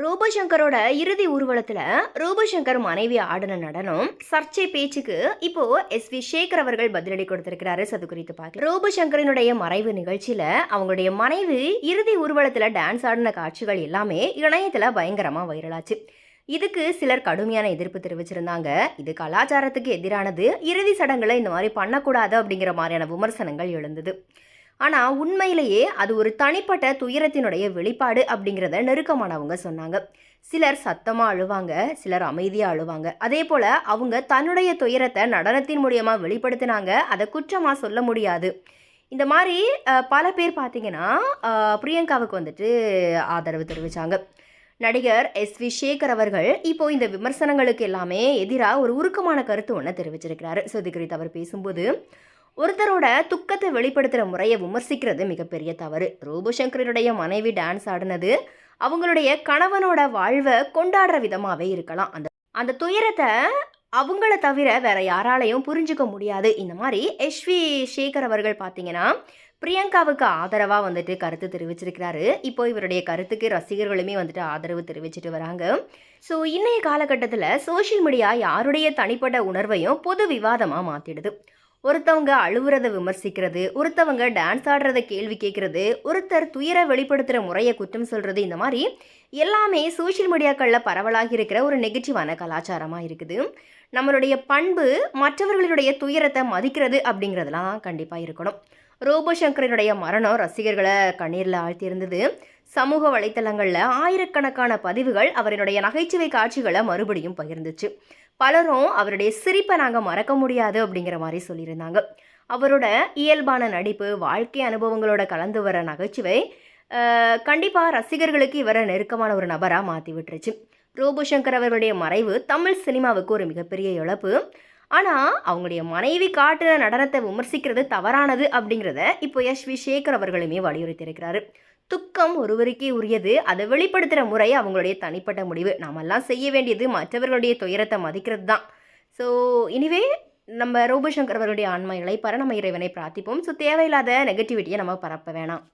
ரூபசங்கரோட இறுதி ஊர்வலத்தில் ரூபசங்கர் மனைவி ஆடின நடனம் சர்ச்சை பேச்சுக்கு இப்போ எஸ் வி சேகர் அவர்கள் பதிலடி கொடுத்திருக்கிறாரு. அது குறித்து பார்க்க ரூபசங்கரினுடைய மறைவு நிகழ்ச்சியில அவங்களுடைய மனைவி இறுதி ஊர்வலத்தில் டான்ஸ் ஆடின காட்சிகள் எல்லாமே இணையத்தில் பயங்கரமாக வைரலாச்சு. இதுக்கு சிலர் கடுமையான எதிர்ப்பு தெரிவிச்சிருந்தாங்க. இது கலாச்சாரத்துக்கு எதிரானது. இறுதி சடங்குல இந்த மாதிரி பண்ணக்கூடாது அப்படிங்கிற மாதிரியான விமர்சனங்கள் எழுந்தது. ஆனால் உண்மையிலேயே அது ஒரு தனிப்பட்ட துயரத்தினுடைய வெளிப்பாடு அப்படிங்கிறத நெருக்கமானவங்க சொன்னாங்க. சிலர் சத்தமாக அழுவாங்க சிலர் அமைதியாக அழுவாங்க. அதே போல் அவங்க தன்னுடைய துயரத்தை நடனத்தின் மூலியமாக வெளிப்படுத்தினாங்க. அதை குற்றமாக சொல்ல முடியாது. இந்த மாதிரி பல பேர் பார்த்தீங்கன்னா பிரியங்காவுக்கு வந்துட்டு ஆதரவு தெரிவித்தாங்க நடிகர் எஸ் வி சேகர் அவர்கள் இப்போ இந்த விமர்சனங்களுக்கு எல்லாமே எதிராக ஒரு உருக்கமான கருத்து ஒன்று தெரிவிச்சிருக்கிறாரு. ஸோ இது குறித்து அவர் பேசும்போது ஒருத்தரோட துக்கத்தை வெளிப்படுத்துகிற முறையை விமர்சிக்கிறது மிகப்பெரிய தவறு. ரூபசங்கரனுடைய மனைவி டான்ஸ் ஆடினது அவங்களுடைய கணவனோட வாழ்வை கொண்டாடுற விதமாகவே இருக்கலாம். அந்த அந்த துயரத்தை அவங்கள தவிர வேற யாராலையும் புரிஞ்சுக்க முடியாது. இந்த மாதிரி எஸ்வி சேகர் அவர்கள் பார்த்தீங்கன்னா பிரியங்காவுக்கு ஆதரவாக வந்துட்டு கருத்து தெரிவிச்சிருக்கிறாரு. இப்போ இவருடைய கருத்துக்கு ரசிகர்களுமே வந்துட்டு ஆதரவு தெரிவிச்சிட்டு வராங்க. ஸோ இன்றைய காலகட்டத்தில் சோஷியல் மீடியா யாருடைய தனிப்பட்ட உணர்வையும் பொது விவாதமாக மாற்றிடுது ஒருத்தவங்க அழுவுறத விமர்சிக்கிறது ஒருத்தவங்க டான்ஸ் ஆடுறத கேள்வி கேட்கறது ஒருத்தர் துயரை வெளிப்படுத்துகிற முறையை குற்றம் சொல்கிறது இந்த மாதிரி எல்லாமே சோஷியல் மீடியாக்களில் பரவலாகி இருக்கிற ஒரு நெகட்டிவான கலாச்சாரமாக இருக்குது. நம்மளுடைய பண்பு மற்றவர்களுடைய துயரத்தை மதிக்கிறது அப்படிங்கிறதுலாம் கண்டிப்பாக இருக்கணும். ரோபோசங்கரனுடைய மரணம் ரசிகர்களை கண்ணீரில் ஆழ்த்தியிருந்தது. சமூக வலைத்தளங்களில் ஆயிரக்கணக்கான பதிவுகள் அவருடைய நகைச்சுவை காட்சிகளை மறுபடியும் பகிர்ந்துச்சு. பலரும் அவருடைய சிரிப்பை நாங்கள் மறக்க முடியாது அப்படிங்கிற மாதிரி சொல்லியிருந்தாங்க. அவரோட இயல்பான நடிப்பு வாழ்க்கை அனுபவங்களோட கலந்து வர நகைச்சுவை கண்டிப்பாக ரசிகர்களுக்கு இவரை நெருக்கமான ஒரு நபராக மாற்றி விட்டுருச்சு. ரோபோ சங்கர் அவர்களுடைய மறைவு தமிழ் சினிமாவுக்கு ஒரு மிகப்பெரிய இழப்பு. ஆனால் அவங்களுடைய மனைவி காட்டுற நடனத்தை விமர்சிக்கிறது தவறானது அப்படிங்கிறத இப்போ எஸ் வி சேகர் அவர்களுமே வலியுறுத்தியிருக்கிறாரு. துக்கம் ஒருவருக்கே உரியது. அதை வெளிப்படுத்துகிற முறை அவங்களுடைய தனிப்பட்ட முடிவு. நாமெல்லாம் செய்ய வேண்டியது மற்றவர்களுடைய துயரத்தை மதிக்கிறது தான். ஸோ இனிவே நம்ம ரோபோ சங்கர் அவர்களுடைய ஆன்மா இழைப்பார நம்ம இறைவனை பிரார்த்திப்போம். ஸோ தேவையில்லாத நெகட்டிவிட்டியை நம்ம பரப்ப வேணாம்.